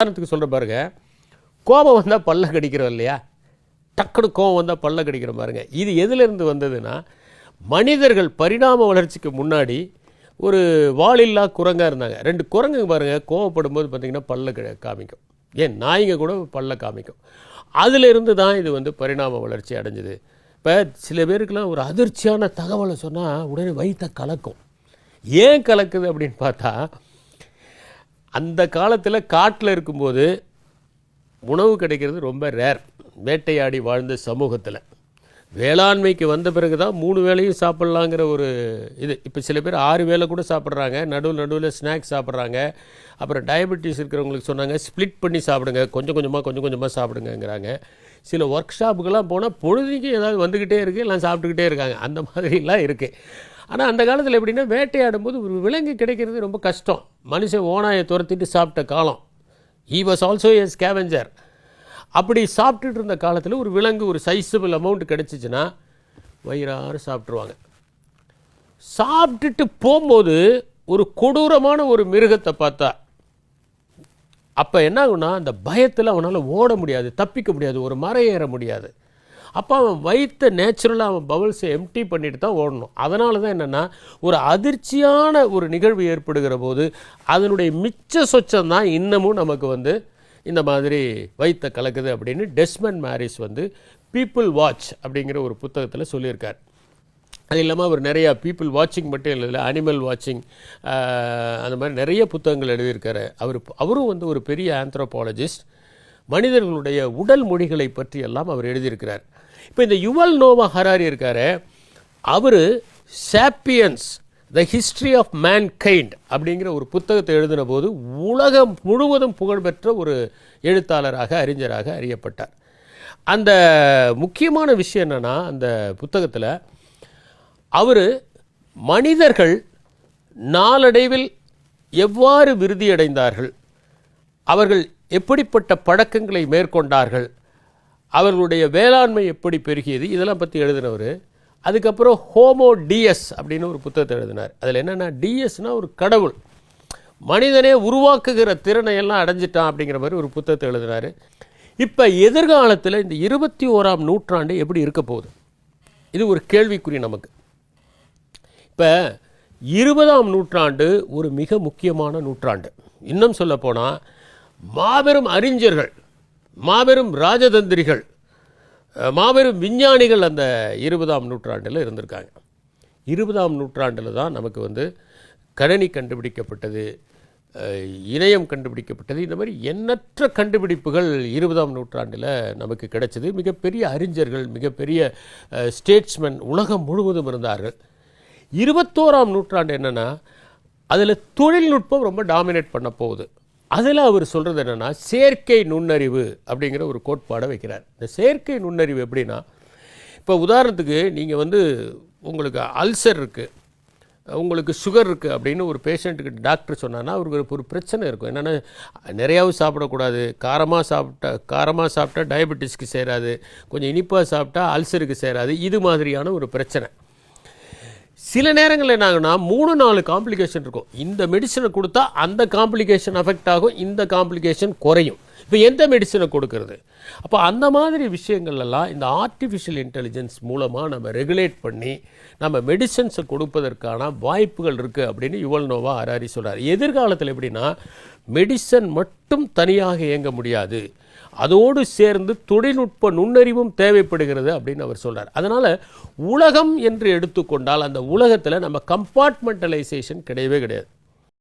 உதாரணத்துக்கு சொல்கிற பாருங்க. கோபம் வந்தால் பல்ல கடிக்கிறோம் இல்லையா? டக்குனு கோபம் வந்தால் பல்ல கடிக்கிற பாருங்க. இது எதுலேருந்து வந்ததுன்னா மனிதர்கள் பரிணாம வளர்ச்சிக்கு முன்னாடி ஒரு வாலில்லா குரங்காக இருந்தாங்க. ரெண்டு குரங்குங்க பாருங்கள் கோவப்படும் போது பார்த்தீங்கன்னா பல்ல க- காமிக்கும். ஏன்? நாய்ங்க கூட பல்ல காமிக்கும். அதிலிருந்து தான் இது வந்து பரிணாம வளர்ச்சி அடைஞ்சது. இப்போ சில பேருக்கெலாம் ஒரு அதிர்ச்சியான தகவலை சொன்னால் உடனே வயிற்ற கலக்கும். ஏன் கலக்குது அப்படின்னு பார்த்தா அந்த காலத்தில் காட்டில் இருக்கும்போது உணவு கிடைக்கிறது ரொம்ப ரேர் வேட்டையாடி வாழ்ந்த சமூகத்தில். வேளாண்மைக்கு வந்த பிறகு தான் மூணு வேளையும் சாப்பிட்லாங்கிற ஒரு இது. இப்போ சில பேர் ஆறு வேளை கூட சாப்பிட்றாங்க. நடுவில் நடுவில் ஸ்நாக்ஸ் சாப்பிட்றாங்க. அப்புறம் டயபெட்டிஸ் இருக்கிறவங்களுக்கு சொன்னாங்க ஸ்ப்ளிட் பண்ணி சாப்பிடுங்க. கொஞ்சம் கொஞ்சமாக கொஞ்சம் கொஞ்சமாக சாப்பிடுங்கங்கிறாங்க. சில ஒர்க் ஷாப்புக்கெல்லாம் போனால் பொழுதுக்கு ஏதாவது வந்துக்கிட்டே இருக்குது எல்லாம் சாப்பிட்டுக்கிட்டே இருக்காங்க. அந்த மாதிரிலாம் இருக்குது ஆனால் அந்த காலத்தில் எப்படின்னா வேட்டையாடும் போது ஒரு விலங்கு கிடைக்கிறது ரொம்ப கஷ்டம். மனுஷன் ஓனாயை துரத்திட்டு சாப்பிட்ட காலம். He was also a scavenger அப்படி சாப்பிட்டுட்டு இருந்த காலத்தில் ஒரு விலங்கு ஒரு சைஸபிள் அமௌண்ட் கிடச்சிச்சின்னா வயிறாறு சாப்பிட்ருவாங்க சாப்பிட்டுட்டு போகும்போது ஒரு கொடூரமான ஒரு மிருகத்தை பார்த்தா அப்போ என்ன ஆகுனா அந்த பயத்தில் அவனால் ஓட முடியாது தப்பிக்க முடியாது ஒரு மரம் ஏற முடியாது. அப்போ அவன் வயிற்ற நேச்சுரலாக அவன் பவுல்ஸை எம்டி பண்ணிட்டு தான் ஓடணும். அதனால தான் என்னென்னா ஒரு அதிர்ச்சியான ஒரு நிகழ்வு ஏற்படுகிற போது அதனுடைய மிச்ச சொச்சம் தான் இன்னமும் நமக்கு வந்து இந்த மாதிரி வயிற்ற கலக்குது அப்படின்னு டெஸ்மன் மேரிஸ் வந்து பீப்புள் வாட்ச் அப்படிங்கிற ஒரு புத்தகத்தில் சொல்லியிருக்கார். அது இல்லாமல் அவர் நிறையா பீப்புள் வாட்சிங் மட்டும் இல்லை அனிமல் வாட்சிங் அந்த மாதிரி நிறைய புத்தகங்கள் எழுதியிருக்காரு. அவர் அவரும் வந்து ஒரு பெரிய ஆந்த்ரோபாலஜிஸ்ட் மனிதர்களுடைய உடல் மொழிகளை பற்றி எல்லாம் அவர் எழுதியிருக்கிறார். இப்போ இந்த யுவல் நோவா ஹராரி இருக்கார். அவர் sapiens the history of mankind அப்படிங்கிற ஒரு புத்தகத்தை எழுதின போது உலகம் முழுவதும் புகழ்பெற்ற ஒரு எழுத்தாளராக அறிஞராக அறியப்பட்டார். அந்த முக்கியமான விஷயம் என்னென்னா அந்த புத்தகத்தில் அவர் மனிதர்கள் நாளடைவில் எவ்வாறு விருதியடைந்தார்கள் அவர்கள் எப்படிப்பட்ட பழக்கங்களை மேற்கொண்டார்கள் அவர்களுடைய வேளாண்மை எப்படி பெருகியது? இதெல்லாம் பற்றி எழுதினவர். அதுக்கப்புறம் ஹோமோ டிஎஸ் அப்படின்னு ஒரு புத்தகத்தை எழுதினார். அதில் என்னென்னா டிஎஸ்னால் ஒரு கடவுள். மனிதனே உருவாக்குகிற திறனை எல்லாம் அடைஞ்சிட்டான் அப்படிங்கிற மாதிரி ஒரு புத்தகத்தை எழுதினார். இப்போ எதிர்காலத்தில் இந்த இருபத்தி ஓராம் நூற்றாண்டு எப்படி இருக்க போகுது? இது ஒரு கேள்விக்குறி நமக்கு. இப்போ இருபதாம் நூற்றாண்டு ஒரு மிக முக்கியமான நூற்றாண்டு. இன்னும் சொல்லப்போனால் மாபெரும் அறிஞர்கள் மாபெரும் ராஜதந்திரிகள் மாபெரும் விஞ்ஞானிகள் அந்த இருபதாம் நூற்றாண்டில் இருந்திருக்காங்க. இருபதாம் நூற்றாண்டில் தான் நமக்கு வந்து கணினி கண்டுபிடிக்கப்பட்டது இணையம் கண்டுபிடிக்கப்பட்டது இந்த மாதிரி எண்ணற்ற கண்டுபிடிப்புகள் இருபதாம் நூற்றாண்டில் நமக்கு கிடைச்சது. மிகப்பெரிய அறிஞர்கள் மிகப்பெரிய ஸ்டேட்ஸ்மேன் உலகம் முழுவதும் இருந்தார்கள். இருபத்தோராம் நூற்றாண்டு என்னென்னா அதில் தொழில்நுட்பம் ரொம்ப டாமினேட் பண்ண போகுது. அதில் அவர் சொல்கிறது என்னென்னா செயற்கை நுண்ணறிவு அப்படிங்கிற ஒரு கோட்பாடை வைக்கிறார். இந்த செயற்கை நுண்ணறிவு எப்படின்னா இப்போ உதாரணத்துக்கு நீங்கள் வந்து உங்களுக்கு அல்சர் இருக்குது உங்களுக்கு சுகர் இருக்குது அப்படின்னு ஒரு பேஷண்ட்டுக்கு டாக்டர் சொன்னான்னா அவருக்கு ஒரு- பிரச்சனை இருக்கும். என்னென்னா நிறையாவும் சாப்பிடக்கூடாது காரமாக சாப்பிட்டா காரமாக சாப்பிட்டா டயபெட்டிஸ்க்கு சேராது கொஞ்சம் இனிப்பாக சாப்பிட்டா அல்சருக்கு சேராது இது மாதிரியான ஒரு பிரச்சனை. சில நேரங்களில் என்ன மூணு நாலு காம்ப்ளிகேஷன் இருக்கும். இந்த மெடிசனை கொடுத்தா அந்த காம்ப்ளிகேஷன் அஃபெக்ட் ஆகும் இந்த காம்ப்ளிகேஷன் குறையும். இப்போ எந்த மெடிசனை கொடுக்கறது? அப்போ அந்த மாதிரி விஷயங்கள் எல்லாம் இந்த ஆர்டிஃபிஷியல் இன்டெலிஜென்ஸ் மூலமாக நம்ம ரெகுலேட் பண்ணி நம்ம மெடிசன்ஸை கொடுப்பதற்கான வாய்ப்புகள் இருக்குது அப்படின்னு யுவல் நோவா ஹராரி சொல்கிறார் எதிர்காலத்தில் எப்படின்னா மெடிசன் மட்டும் தனியாக இயங்க முடியாது. அதோடு சேர்ந்து தொழில்நுட்ப நுண்ணறிவும் தேவைப்படுகிறது அப்படின்னு அவர் சொல்கிறார் அதனால் உலகம் என்று எடுத்துக்கொண்டால் அந்த உலகத்தில் நம்ம கம்பார்ட்மெண்டலைசேஷன் கிடையவே கிடையாது.